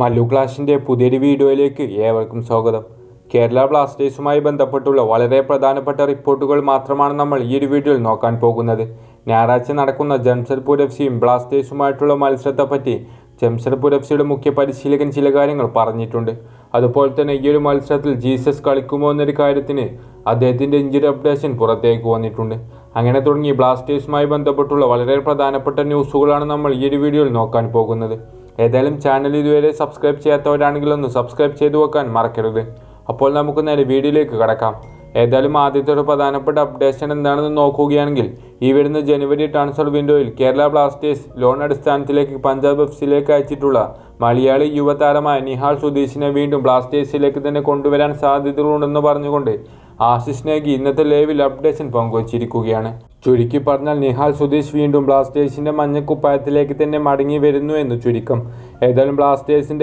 മല്ലു ക്ലാസിന്റെ പുതിയൊരു വീഡിയോയിലേക്ക് ഏവർക്കും സ്വാഗതം. കേരള ബ്ലാസ്റ്റേഴ്സുമായി ബന്ധപ്പെട്ടുള്ള വളരെ പ്രധാനപ്പെട്ട റിപ്പോർട്ടുകൾ മാത്രമാണ് നമ്മൾ ഈ ഒരു വീഡിയോയിൽ നോക്കാൻ പോകുന്നത്. ഞായറാഴ്ച നടക്കുന്ന ജംഷഡ്പൂർ എഫ് സിയും ബ്ലാസ്റ്റേഴ്സുമായിട്ടുള്ള മത്സരത്തെപ്പറ്റി ജംഷഡ്പൂർ എഫ് സിയുടെ മുഖ്യ പരിശീലകൻ ചില കാര്യങ്ങൾ പറഞ്ഞിട്ടുണ്ട്. അതുപോലെ തന്നെ ഈ ഒരു മത്സരത്തിൽ ജീസസ് കളിക്കുമോ എന്നൊരു കാര്യത്തിന് അദ്ദേഹത്തിന്റെ ഇഞ്ചുറി അപ്ഡേഷൻ പുറത്തേക്ക് വന്നിട്ടുണ്ട്. അങ്ങനെ തുടങ്ങി ബ്ലാസ്റ്റേഴ്സുമായി ബന്ധപ്പെട്ടുള്ള വളരെ പ്രധാനപ്പെട്ട ന്യൂസുകളാണ് നമ്മൾ ഈ ഒരു വീഡിയോയിൽ നോക്കാൻ പോകുന്നത്. ഏതായാലും ചാനൽ ഇതുവരെ സബ്സ്ക്രൈബ് ചെയ്യാത്തവരാണെങ്കിൽ ഒന്ന് സബ്സ്ക്രൈബ് ചെയ്തു വെക്കാൻ മറക്കരുത്. അപ്പോൾ നമുക്ക് നേരെ വീഡിയോയിലേക്ക് കടക്കാം. ഏതായാലും ആദ്യത്തെ ഒരു പ്രധാനപ്പെട്ട അപ്ഡേഷൻ എന്താണെന്ന് നോക്കുകയാണെങ്കിൽ ഈ വരുന്ന ജനുവരി ട്രാൻസ്ഫർ വിൻഡോയിൽ കേരള ബ്ലാസ്റ്റേഴ്സ് ലോൺ അടിസ്ഥാനത്തിലേക്ക് പഞ്ചാബ് എഫ് സിയിലേക്ക് അയച്ചിട്ടുള്ള മലയാളി യുവതാരമായ നിഹാൽ സുധീഷിനെ വീണ്ടും ബ്ലാസ്റ്റേഴ്സിലേക്ക് തന്നെ കൊണ്ടുവരാൻ സാധ്യതകളുണ്ടെന്ന് പറഞ്ഞുകൊണ്ട് ആശിഷ് നേഗി ഇന്നത്തെ ലൈവിൽ അപ്ഡേഷൻ പങ്കുവച്ചിരിക്കുകയാണ്. ചുരുക്കി പറഞ്ഞാൽ നിഹാൽ സുധീഷ് വീണ്ടും ബ്ലാസ്റ്റേഴ്സിന്റെ മഞ്ഞക്കുപ്പായത്തിലേക്ക് തന്നെ മടങ്ങി വരുന്നു എന്ന് ചുരുക്കം. ഏതായാലും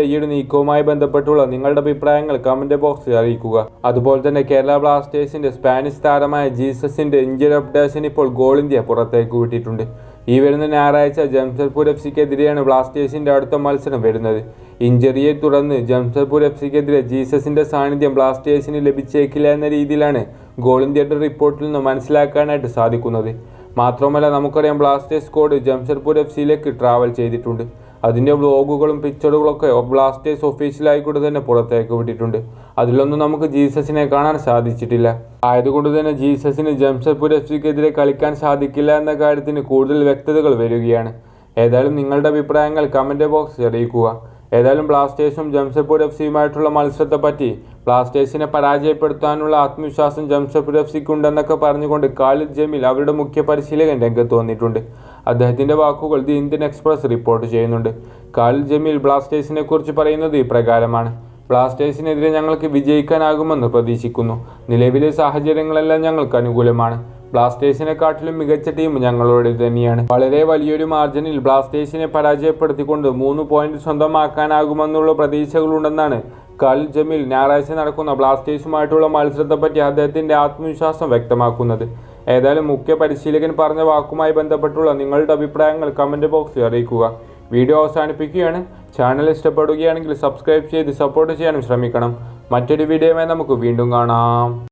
ഈ ഒരു നീക്കവുമായി ബന്ധപ്പെട്ടുള്ള നിങ്ങളുടെ അഭിപ്രായങ്ങൾ കമന്റ് ബോക്സിൽ അറിയിക്കുക. അതുപോലെ തന്നെ കേരള ബ്ലാസ്റ്റേഴ്സിന്റെ സ്പാനിഷ് താരമായ ജീസസിന്റെ ഇഞ്ചുറി അപ്ഡേഷൻ ഇപ്പോൾ ഗോൾ ഇന്ത്യ പുറത്തേക്ക് വിട്ടിട്ടുണ്ട്. ഈ വരുന്ന ഞായറാഴ്ച ജംഷഡ്പൂർ എഫ് സിക്കെതിരെയാണ് ബ്ലാസ്റ്റേഴ്സിന്റെ അടുത്ത മത്സരം വരുന്നത്. ഇഞ്ചറിയെ തുടർന്ന് ജംഷഡ്പൂർ എഫ് സിക്കെതിരെ ജീസസിന്റെ സാന്നിധ്യം ബ്ലാസ്റ്റേഴ്സിന് ലഭിച്ചേക്കില്ല എന്ന രീതിയിലാണ് ഗോൾ ഇന്ത്യയുടെ റിപ്പോർട്ടിൽ നിന്ന് മനസ്സിലാക്കാനായിട്ട് സാധിക്കുന്നത്. മാത്രമല്ല നമുക്കറിയാം ബ്ലാസ്റ്റേഴ്സ് സ്ക്വാഡ് ജംഷഡ്പൂർ എഫ് സിയിലേക്ക് ട്രാവൽ ചെയ്തിട്ടുണ്ട്. അതിന്റെ ബ്ലോഗുകളും പിക്ചറുകളൊക്കെ ബ്ലാസ്റ്റേഴ്സ് ഒഫീഷ്യലായിക്കൊണ്ട് തന്നെ പുറത്തേക്ക് വിട്ടിട്ടുണ്ട്. അതിലൊന്നും നമുക്ക് ജീസസിനെ കാണാൻ സാധിച്ചിട്ടില്ല. ആയതുകൊണ്ട് തന്നെ ജീസസിന് ജംഷഡ്പൂർ എഫ് സിക്കെതിരെ കളിക്കാൻ സാധിക്കില്ല എന്ന കാര്യത്തിന് കൂടുതൽ വ്യക്തതകൾ വരികയാണ്. ഏതായാലും നിങ്ങളുടെ അഭിപ്രായങ്ങൾ കമന്റ് ബോക്സിൽ അറിയിക്കുക. ഏതായാലും ബ്ലാസ്റ്റേഴ്സും ജംഷഡ്പൂർ എഫ് സിയുമായിട്ടുള്ള മത്സരത്തെ പറ്റി ബ്ലാസ്റ്റേഴ്സിനെ പരാജയപ്പെടുത്താനുള്ള ആത്മവിശ്വാസം ജംഷഡ്പൂർ എഫ് സിക്ക് ഉണ്ടെന്നൊക്കെ പറഞ്ഞുകൊണ്ട് ഖാലിദ് ജമീൽ അവരുടെ മുഖ്യ പരിശീലകൻ രംഗത്ത് വന്നിട്ടുണ്ട്. അദ്ദേഹത്തിന്റെ വാക്കുകൾ ദി ഇന്ത്യൻ എക്സ്പ്രസ് റിപ്പോർട്ട് ചെയ്യുന്നുണ്ട്. ഖാലിദ് ജമീൽ ബ്ലാസ്റ്റേഴ്സിനെ കുറിച്ച് പറയുന്നത് ഇപ്രകാരമാണ് ബ്ലാസ്റ്റേഴ്സിനെതിരെ ഞങ്ങൾക്ക് വിജയിക്കാനാകുമെന്ന് പ്രതീക്ഷിക്കുന്നു. നിലവിലെ സാഹചര്യങ്ങളെല്ലാം ഞങ്ങൾക്ക് അനുകൂലമാണ്. ബ്ലാസ്റ്റേഴ്സിനെക്കാട്ടിലും മികച്ച ടീം ഞങ്ങളുടെ തന്നെയാണ്. വളരെ വലിയൊരു മാർജിനിൽ ബ്ലാസ്റ്റേഴ്സിനെ പരാജയപ്പെടുത്തിക്കൊണ്ട് മൂന്ന് പോയിന്റ് സ്വന്തമാക്കാനാകുമെന്നുള്ള പ്രതീക്ഷകളുണ്ടെന്നാണ് ഖാലിൽ ജമീൽ ഞായറാഴ്ച നടക്കുന്ന ബ്ലാസ്റ്റേഴ്സുമായിട്ടുള്ള മത്സരത്തെപ്പറ്റി അദ്ദേഹത്തിന്റെ ആത്മവിശ്വാസം വ്യക്തമാക്കുന്നത്. ഏതായാലും മുഖ്യ പരിശീലകൻ പറഞ്ഞ വാക്കുമായി ബന്ധപ്പെട്ടുള്ള നിങ്ങളുടെ അഭിപ്രായങ്ങൾ കമന്റ് ബോക്സിൽ അറിയിക്കുക. വീഡിയോ അവസാനിപ്പിക്കുകയാണ്. ചാനൽ ഇഷ്ടപ്പെടുകയാണെങ്കിൽ സബ്സ്ക്രൈബ് ചെയ്ത് സപ്പോർട്ട് ചെയ്യാനും ശ്രമിക്കണം. മറ്റൊരു വീഡിയോയുമായി നമുക്ക് വീണ്ടും കാണാം.